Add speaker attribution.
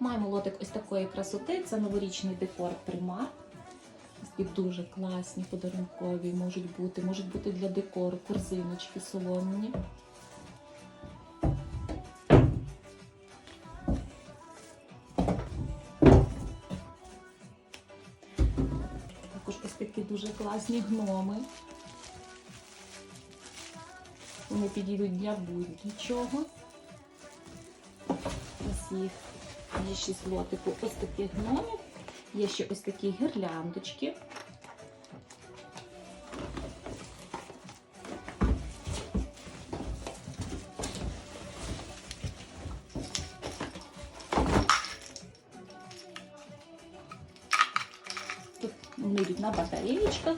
Speaker 1: Маємо лотик ось такої красоти. Це новорічний декор примар. Такі дуже класні, подарункові можуть бути, можуть бути для декору, корзиночки соломні. Також ось такі дуже класні гноми. Вони підійдуть для будь-чого. Ось їх є шість лотику ось таких гномів. Є ще ось такі гірляндочки. Тут йдуть на батареєчках.